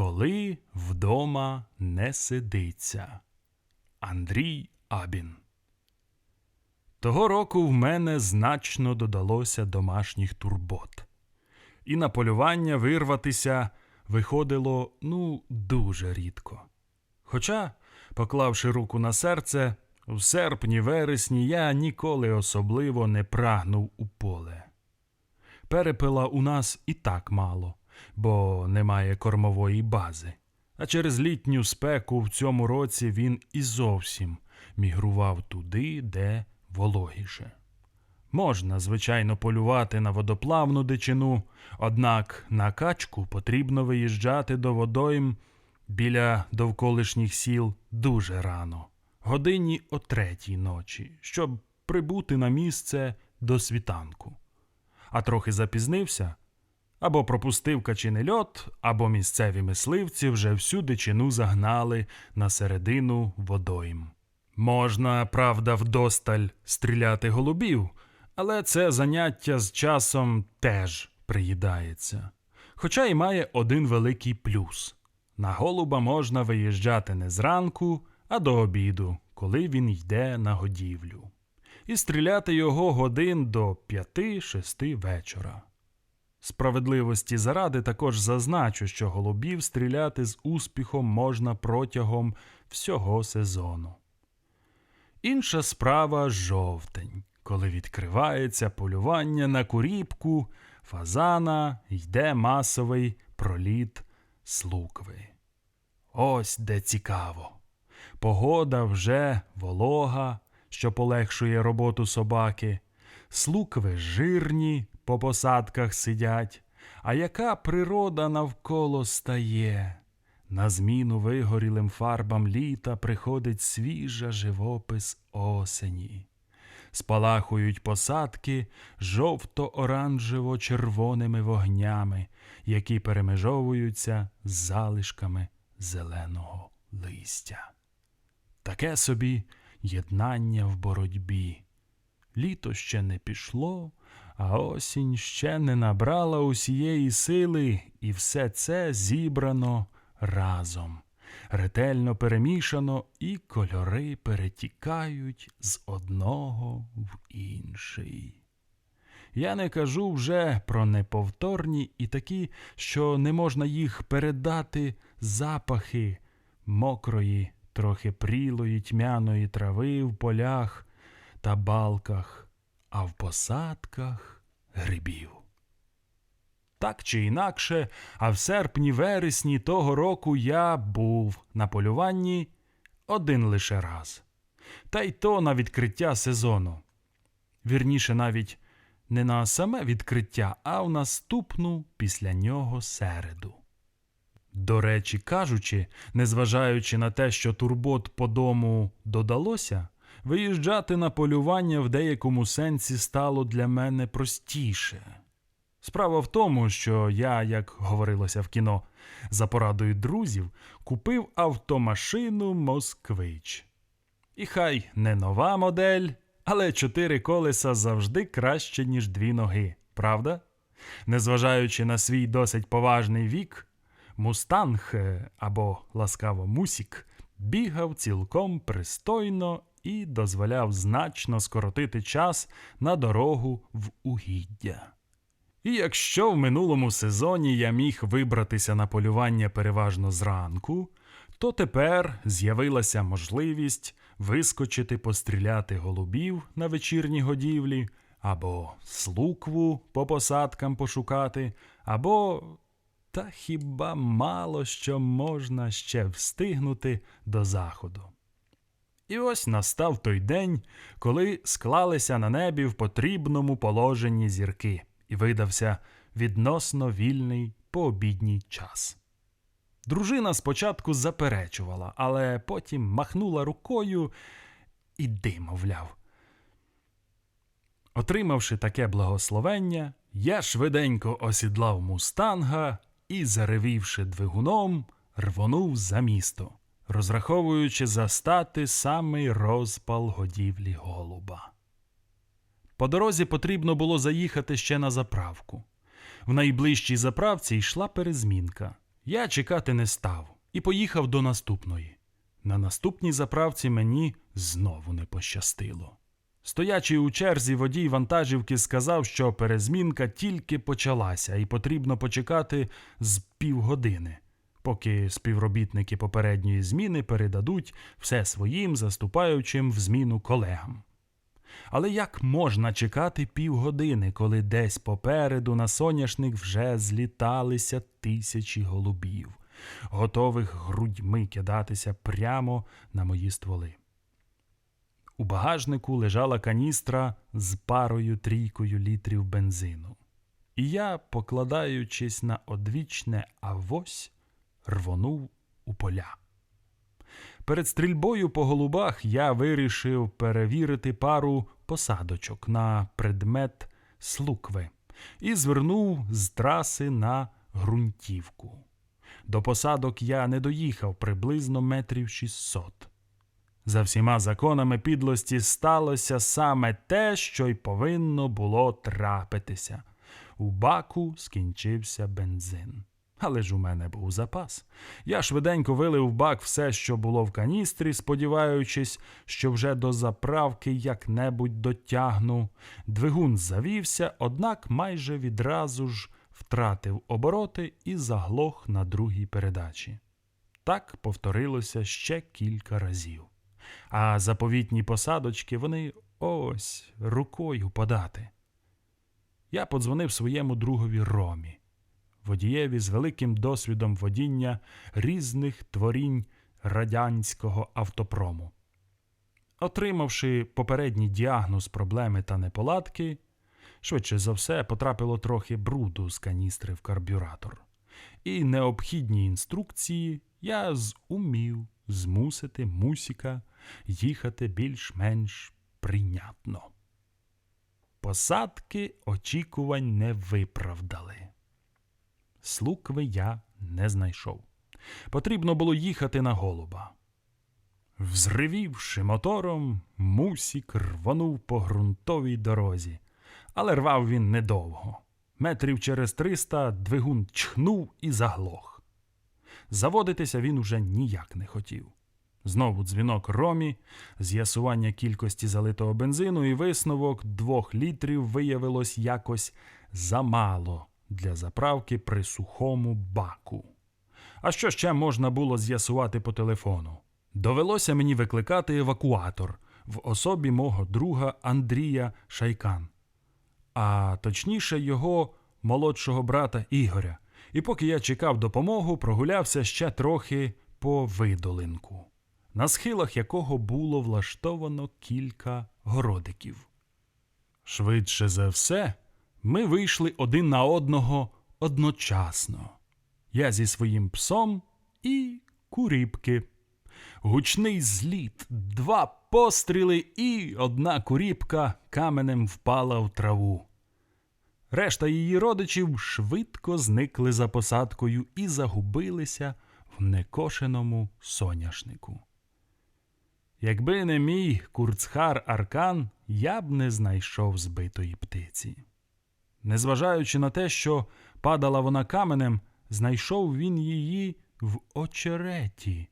Коли вдома не сидиться. Андрій Абін. Того року в мене значно додалося домашніх турбот. І на полювання вирватися виходило ну дуже рідко. Хоча, поклавши руку на серце, в серпні вересні я ніколи особливо не прагнув у поле. Перепила у нас і так мало, бо немає кормової бази. А через літню спеку в цьому році він і зовсім мігрував туди, де вологіше. Можна, звичайно, полювати на водоплавну дичину, однак на качку потрібно виїжджати до водойм біля довколишніх сіл дуже рано, годині о третій ночі, щоб прибути на місце до світанку. А трохи запізнився, або пропустив качиний льот, або місцеві мисливці вже всю дичину загнали на середину водойм. Можна, правда, вдосталь стріляти голубів, але це заняття з часом теж приїдається. Хоча й має один великий плюс на голуба можна виїжджати не зранку, а до обіду, коли він йде на годівлю, і стріляти його годин до п'яти-шести вечора. Справедливості заради також зазначу, що голубів стріляти з успіхом можна протягом всього сезону. Інша справа жовтень, коли відкривається полювання на куріпку, фазана, йде масовий проліт слукви. Ось де цікаво. Погода вже волога, що полегшує роботу собаки, слукви жирні по посадках сидять. А яка природа навколо стає? На зміну вигорілим фарбам літа приходить свіжа живопис осені. Спалахують посадки жовто-оранжево-червоними вогнями, які перемежовуються з залишками зеленого листя. Таке собі єднання в боротьбі. Літо ще не пішло, а осінь ще не набрала усієї сили, і все це зібрано разом, ретельно перемішано, і кольори перетікають з одного в інший. Я не кажу вже про неповторні і такі, що не можна їх передати запахи мокрої, трохи прілої тьмяної трави в полях та балках, а в посадках грибів. Так чи інакше, а в серпні вересні того року я був на полюванні один лише раз. Та й то на відкриття сезону. Вірніше, навіть не на саме відкриття, а в наступну після нього середу. До речі, кажучи, незважаючи на те, що турбот по дому додалося, виїжджати на полювання в деякому сенсі стало для мене простіше. Справа в тому, що я, як говорилося в кіно, за порадою друзів, купив автомашину Москвич. І хай не нова модель, але чотири колеса завжди краще, ніж дві ноги, правда? Незважаючи на свій досить поважний вік, мустанг або ласкаво мусік бігав цілком пристойно і дозволяв значно скоротити час на дорогу в угіддя. І якщо в минулому сезоні я міг вибратися на полювання переважно зранку, то тепер з'явилася можливість вискочити постріляти голубів на вечірній годівлі, або слукву по посадкам пошукати, або та хіба мало що можна ще встигнути до заходу. І ось настав той день, коли склалися на небі в потрібному положенні зірки, і видався відносно вільний пообідній час. Дружина спочатку заперечувала, але потім махнула рукою і дим, мовляв. Отримавши таке благословення, я швиденько осідлав мустанга і, заревівши двигуном, рвонув за місто, розраховуючи застати самий розпал годівлі голуба. По дорозі потрібно було заїхати ще на заправку. В найближчій заправці йшла перезмінка. Я чекати не став і поїхав до наступної. На наступній заправці мені знову не пощастило. Стоячий у черзі водій вантажівки сказав, що перезмінка тільки почалася і потрібно почекати з півгодини, поки співробітники попередньої зміни передадуть все своїм заступаючим в зміну колегам. Але як можна чекати півгодини, коли десь попереду на соняшник вже зліталися тисячі голубів, готових грудьми кидатися прямо на мої стволи? У багажнику лежала каністра з парою трійкою літрів бензину. І я, покладаючись на одвічне авось, рвонув у поля. Перед стрільбою по голубах я вирішив перевірити пару посадочок на предмет слукви і звернув з траси на ґрунтівку. До посадок я не доїхав приблизно метрів 600. За всіма законами підлості сталося саме те, що й повинно було трапитися. У баку скінчився бензин. Але ж у мене був запас. Я швиденько вилив в бак все, що було в каністрі, сподіваючись, що вже до заправки як-небудь дотягну. Двигун завівся, однак майже відразу ж втратив обороти і заглох на другій передачі. Так повторилося ще кілька разів. А заповітні посадочки вони ось рукою подати. Я подзвонив своєму другові Ромі водієві з великим досвідом водіння різних творінь радянського автопрому. Отримавши попередній діагноз проблеми та неполадки, швидше за все потрапило трохи бруду з каністри в карбюратор, і необхідні інструкції я зумів змусити мусіка їхати більш-менш прийнятно. Посадки очікувань не виправдали. Слукви я не знайшов. Потрібно було їхати на голуба. Взривівши мотором, мусік рвонув по ґрунтовій дорозі, але рвав він недовго. Метрів через триста двигун чхнув і заглох. Заводитися він уже ніяк не хотів. Знову дзвінок ромі, з'ясування кількості залитого бензину і висновок двох літрів виявилось якось замало для заправки при сухому баку. А що ще можна було з'ясувати по телефону? Довелося мені викликати евакуатор в особі мого друга Андрія Шайкан, а точніше його молодшого брата Ігоря. І поки я чекав допомогу, прогулявся ще трохи по видолинку, на схилах якого було влаштовано кілька городиків. Швидше за все, ми вийшли один на одного одночасно. Я зі своїм псом і куріпки. Гучний зліт, два постріли, і одна куріпка каменем впала в траву. Решта її родичів швидко зникли за посадкою і загубилися в некошеному соняшнику. Якби не мій курцхар Аркан, я б не знайшов збитої птиці. Незважаючи на те, що падала вона каменем, знайшов він її в очереті,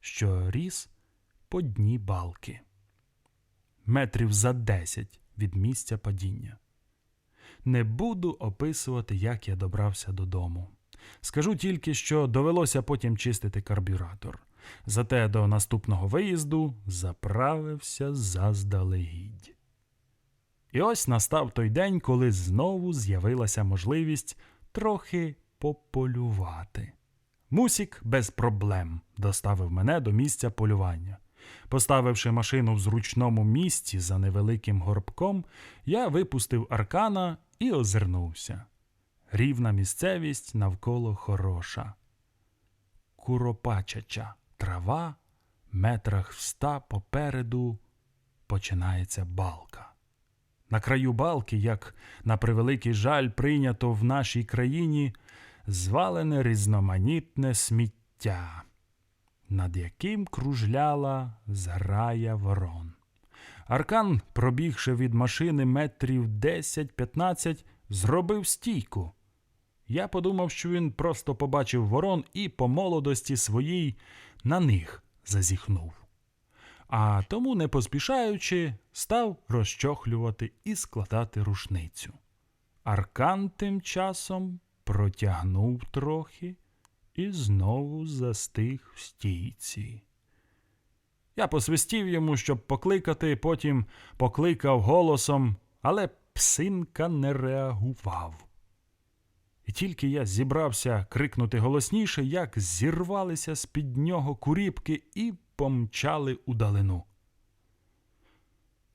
що ріс по дні балки, метрів за десять від місця падіння. Не буду описувати, як я добрався додому. Скажу тільки, що довелося потім чистити карбюратор. Зате до наступного виїзду заправився заздалегідь. І ось настав той день, коли знову з'явилася можливість трохи пополювати. Мусік без проблем доставив мене до місця полювання. Поставивши машину в зручному місці за невеликим горбком, я випустив аркана і озирнувся. Рівна місцевість навколо хороша. Куропачача трава, метрах в ста попереду починається балка. На краю балки, як на превеликий жаль, прийнято в нашій країні звалене різноманітне сміття, над яким кружляла зграя ворон. Аркан, пробігши від машини метрів 10-15, зробив стійку. Я подумав, що він просто побачив ворон і по молодості своїй на них зазіхнув. А тому, не поспішаючи, став розчохлювати і складати рушницю. Аркан тим часом протягнув трохи і знову застиг в стійці. Я посвистів йому, щоб покликати, потім покликав голосом, але псинка не реагував. І тільки я зібрався крикнути голосніше, як зірвалися з-під нього куріпки і помчали удалину.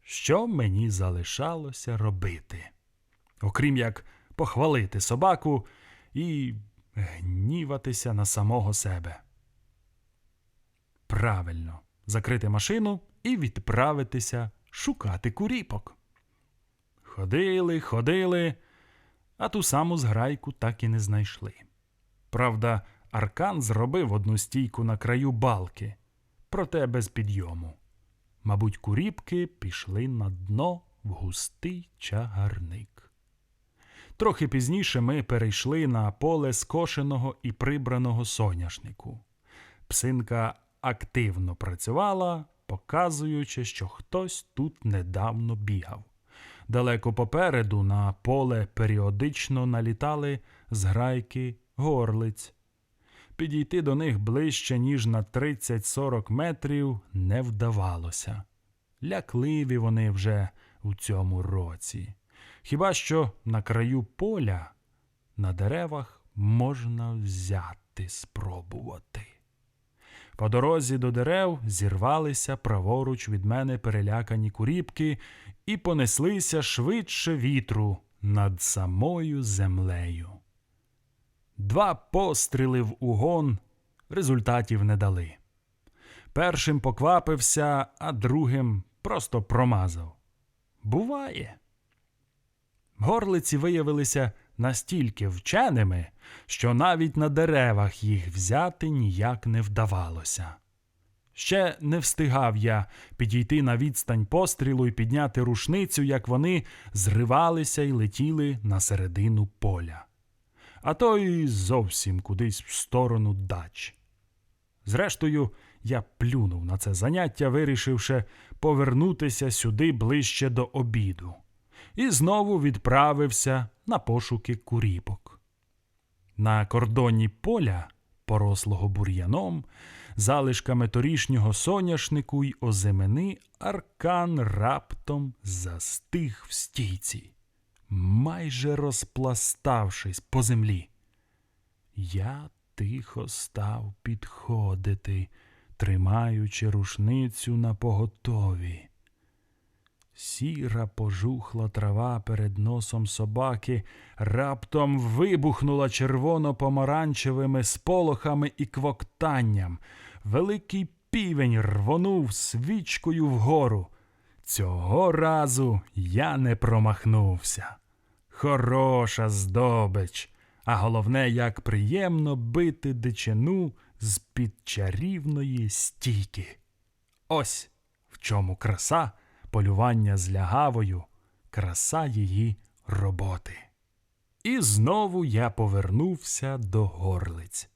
Що мені залишалося робити? Окрім як похвалити собаку і гніватися на самого себе. Правильно, закрити машину і відправитися шукати куріпок. Ходили, ходили, а ту саму зграйку так і не знайшли. Правда, Аркан зробив одну стійку на краю балки, проте без підйому. Мабуть, куріпки пішли на дно в густий чагарник. Трохи пізніше ми перейшли на поле скошеного і прибраного соняшнику. Псинка активно працювала, показуючи, що хтось тут недавно бігав. Далеко попереду на поле періодично налітали зграйки горлиць. Підійти до них ближче, ніж на 30-40 метрів, не вдавалося. Лякливі вони вже у цьому році. Хіба що на краю поля на деревах можна взяти спробувати. По дорозі до дерев зірвалися праворуч від мене перелякані куріпки і понеслися швидше вітру над самою землею. Два постріли в угон результатів не дали. Першим поквапився, а другим просто промазав. Буває. Горлиці виявилися настільки вченими, що навіть на деревах їх взяти ніяк не вдавалося. Ще не встигав я підійти на відстань пострілу і підняти рушницю, як вони зривалися і летіли на середину поля, а то й зовсім кудись в сторону дач. Зрештою, я плюнув на це заняття, вирішивши повернутися сюди ближче до обіду, і знову відправився на пошуки куріпок. На кордоні поля, порослого бур'яном, залишками торішнього соняшнику й озимини, аркан раптом застиг в стійці, майже розпластавшись по землі. Я тихо став підходити, тримаючи рушницю на поготові. Сіра пожухла трава перед носом собаки раптом вибухнула червоно-помаранчевими сполохами і квоктанням. Великий півень рвонув свічкою вгору. Цього разу я не промахнувся. Хороша здобич, а головне, як приємно бити дичину з-під чарівної стійки. Ось в чому краса полювання з лягавою, краса її роботи. І знову я повернувся до горлиць.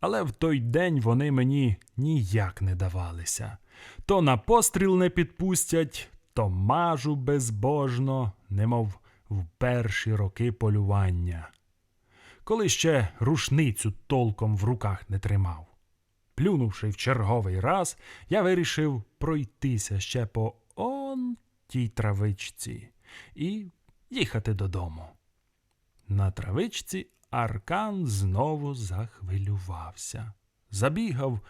Але в той день вони мені ніяк не давалися. То на постріл не підпустять, то мажу безбожно, немов в перші роки полювання. Коли ще рушницю толком в руках не тримав. Плюнувши в черговий раз, я вирішив пройтися ще по он тій травичці і їхати додому. На травичці Аркан знову захвилювався, забігав,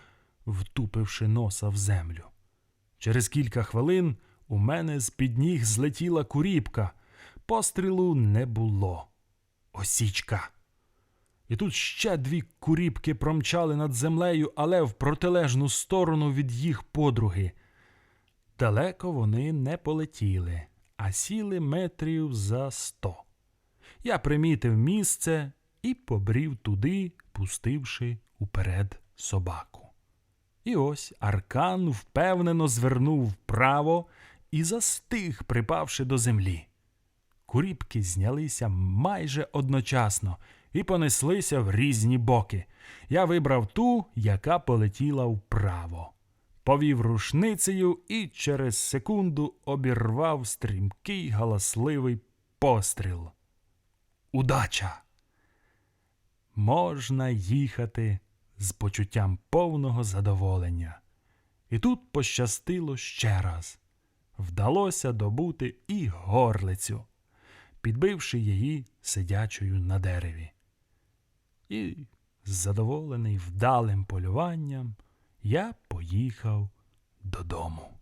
втупивши носа в землю. Через кілька хвилин у мене з під ніг злетіла куріпка, пострілу не було. Осічка. І тут ще дві куріпки промчали над землею, але в протилежну сторону від їх подруги. Далеко вони не полетіли, а сіли метрів за сто. Я примітив місце і побрів туди, пустивши уперед собаку. І ось аркан впевнено звернув вправо і застиг, припавши до землі. Куріпки знялися майже одночасно, і понеслися в різні боки. Я вибрав ту, яка полетіла вправо. Повів рушницею і через секунду обірвав стрімкий галасливий постріл. Удача! Можна їхати з почуттям повного задоволення. І тут пощастило ще раз. Вдалося добути і горлицю, підбивши її сидячою на дереві. І, задоволений вдалим полюванням, я поїхав додому.